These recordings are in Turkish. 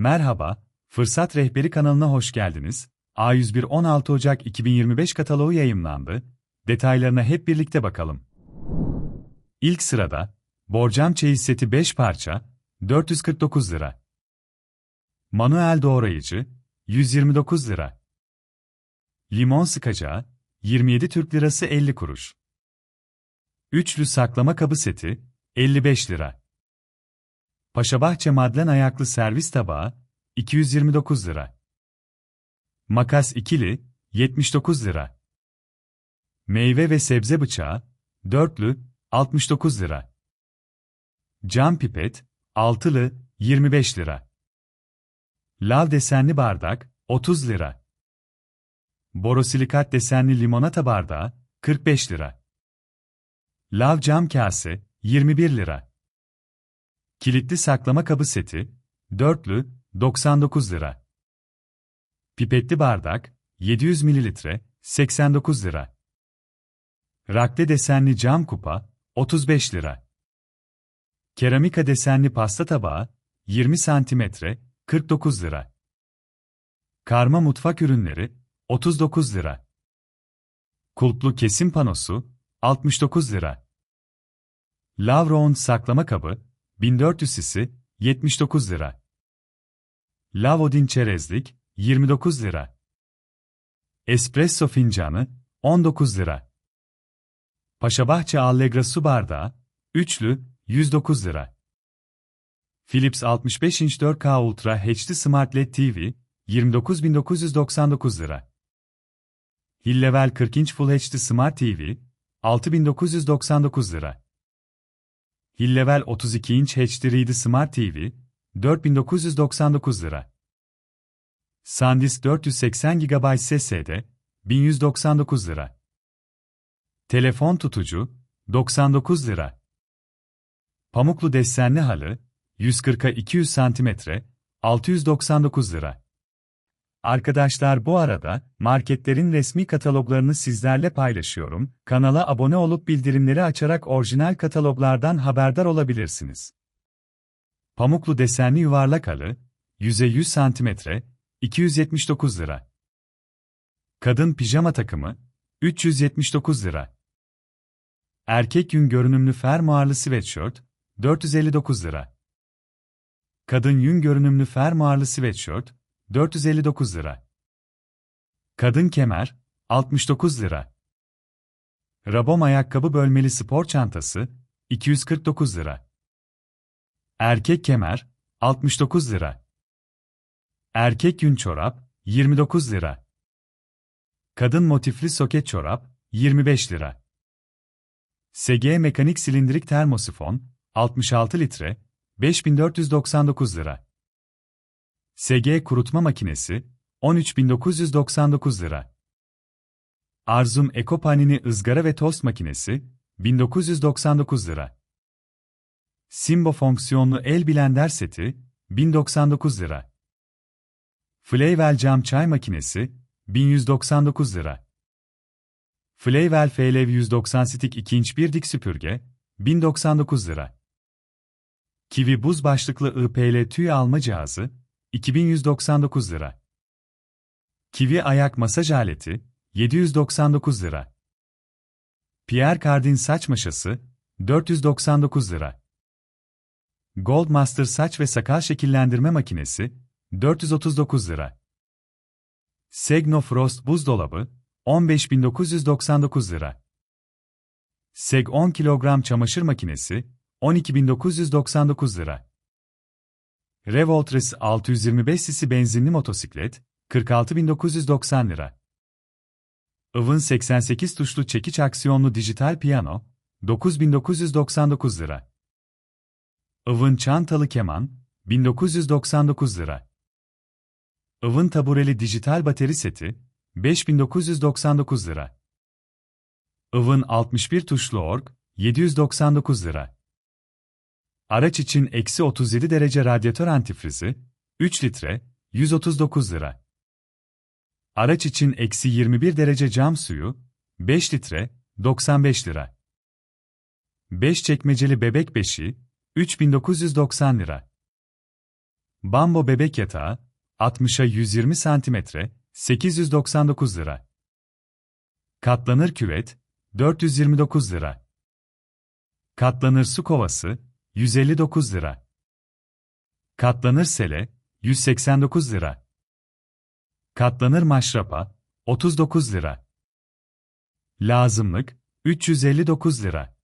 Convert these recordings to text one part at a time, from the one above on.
Merhaba, Fırsat Rehberi kanalına hoş geldiniz. A101 16 Ocak 2025 kataloğu yayımlandı. Detaylarına hep birlikte bakalım. İlk sırada, borcam çeyiz seti 5 parça, 449 lira. Manuel doğrayıcı, 129 lira. Limon sıkacağı, 27 Türk Lirası 50 kuruş. Üçlü saklama kabı seti, 55 lira. Paşabahçe Madlen ayaklı servis tabağı, 229 lira. Makas ikili, 79 lira. Meyve ve sebze bıçağı, dörtlü, 69 lira. Cam pipet, altılı, 25 lira. Lav desenli bardak, 30 lira. Borosilikat desenli limonata bardağı, 45 lira. Lav cam kase, 21 lira. Kilitli saklama kabı seti, dörtlü, 99 lira. Pipetli bardak, 700 mililitre, 89 lira. Rakte desenli cam kupa, 35 lira. Keramika desenli pasta tabağı, 20 santimetre, 49 lira. Karma mutfak ürünleri, 39 lira. Kulplu kesim panosu, 69 lira. Lavroon saklama kabı, 1400 sisi, 79 lira. Lavodin çerezlik, 29 lira. Espresso fincanı, 19 lira. Paşabahçe Allegra su bardağı, üçlü, 109 lira. Philips 65 inç 4K Ultra HD Smart LED TV, 29.999 lira. Hillevel 40 inç Full HD Smart TV, 6.999 lira. Hillevel 32 inç HD Smart TV, 4999 lira. SanDisk 480 GB SSD, 1199 lira. Telefon tutucu, 99 lira. Pamuklu desenli halı, 140'a 200 cm, 699 lira. Arkadaşlar bu arada, marketlerin resmi kataloglarını sizlerle paylaşıyorum. Kanala abone olup bildirimleri açarak orijinal kataloglardan haberdar olabilirsiniz. Pamuklu desenli yuvarlak halı, 100'e 100 cm, 279 lira. Kadın pijama takımı, 379 lira. Erkek yün görünümlü fermuarlı sweatshirt, 459 lira. Kadın yün görünümlü fermuarlı sweatshirt, 459 lira. Kadın kemer, 69 lira. Rabom ayakkabı bölmeli spor çantası, 249 lira. Erkek kemer, 69 lira. Erkek yün çorap, 29 lira. Kadın motifli soket çorap, 25 lira. SG mekanik silindirik termosifon, 66 litre, 5499 lira. SG kurutma makinesi, 13.999 lira. Arzum Ekopanini ızgara ve tost makinesi, 1999 lira. Simbo fonksiyonlu el blender seti, 1099 lira. Flavel cam çay makinesi, 1199 lira. Flavel FLV 190 stick 2 inç bir dik süpürge, 1099 lira. Kiwi buz başlıklı IPL tüy alma cihazı, 2199 lira. Kiwi ayak masaj aleti, 799 lira. Pierre Cardin saç maşası, 499 lira. Goldmaster saç ve sakal şekillendirme makinesi, 439 lira. Segno Frost buzdolabı, 15.999 lira. Seg 10 kilogram çamaşır makinesi, 12.999 lira. Revoltres 625 cc benzinli motosiklet, 46.990 lira. Ivın 88 tuşlu çekiç aksiyonlu dijital piyano, 9.999 lira. Ivın çantalı keman, 1999 lira. Ivın tabureli dijital bateri seti, 5999 lira. Ivın 61 tuşlu org, 799 lira. Araç için eksi 37 derece radyatör antifrizi, 3 litre, 139 lira. Araç için eksi 21 derece cam suyu, 5 litre, 95 lira. 5 çekmeceli bebek beşiği, 3990 lira. Bambo bebek yatağı, 60'a 120 cm, 899 lira. Katlanır küvet, 429 lira. Katlanır su kovası, 159 lira. Katlanır sele, 189 lira. Katlanır maşrapa, 39 lira. Lazımlık, 359 lira.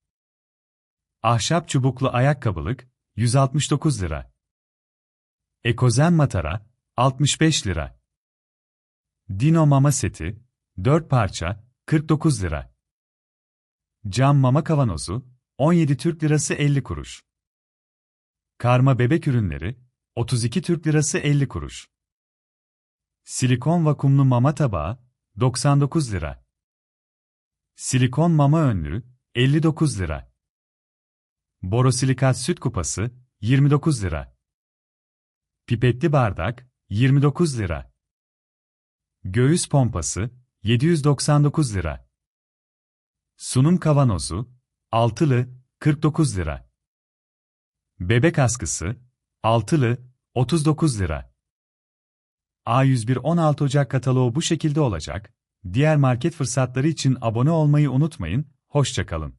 Ahşap çubuklu ayakkabılık, 169 lira. Ekozen matara, 65 lira. Dino mama seti, 4 parça, 49 lira. Cam mama kavanozu, 17 Türk Lirası 50 kuruş. Karma bebek ürünleri, 32 Türk Lirası 50 kuruş. Silikon vakumlu mama tabağı, 99 lira. Silikon mama önlüğü, 59 lira. Borosilikat süt kupası, 29 lira. Pipetli bardak, 29 lira. Göğüs pompası, 799 lira. Sunum kavanozu, altılı, 49 lira. Bebek askısı, altılı, 39 lira. A101 16 Ocak kataloğu bu şekilde olacak. Diğer market fırsatları için abone olmayı unutmayın, hoşçakalın.